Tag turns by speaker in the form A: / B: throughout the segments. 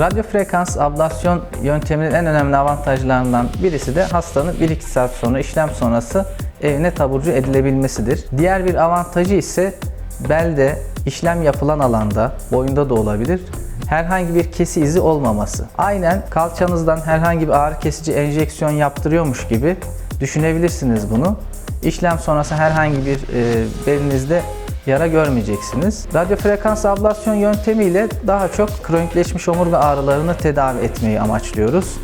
A: Radyo frekans ablasyon yönteminin en önemli avantajlarından birisi de hastanın 1-2 saat sonra işlem sonrası evine taburcu edilebilmesidir. Diğer bir avantajı ise belde, işlem yapılan alanda, boyunda da olabilir, herhangi bir kesi izi olmaması. Aynen kalçanızdan herhangi bir ağrı kesici enjeksiyon yaptırıyormuş gibi düşünebilirsiniz bunu. İşlem sonrası herhangi bir e, belinizde yara görmeyeceksiniz. Radyo frekans ablasyon yöntemiyle daha çok kronikleşmiş omurga ağrılarını tedavi etmeyi amaçlıyoruz.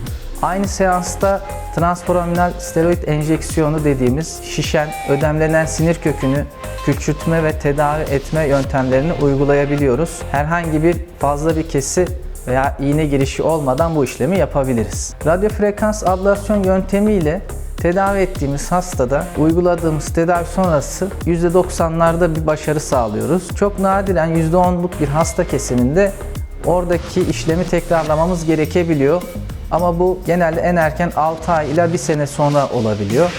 A: Aynı seansta transforaminal steroid enjeksiyonu dediğimiz şişen, ödemlenen sinir kökünü küçültme ve tedavi etme yöntemlerini uygulayabiliyoruz. Herhangi bir fazla bir kesi veya iğne girişi olmadan bu işlemi yapabiliriz. Radyo frekans ablasyon yöntemiyle tedavi ettiğimiz hastada uyguladığımız tedavi sonrası %90'larda bir başarı sağlıyoruz. Çok nadiren %10'luk bir hasta kesiminde oradaki işlemi tekrarlamamız gerekebiliyor. Ama bu genelde en erken 6 ay ila 1 sene sonra olabiliyor.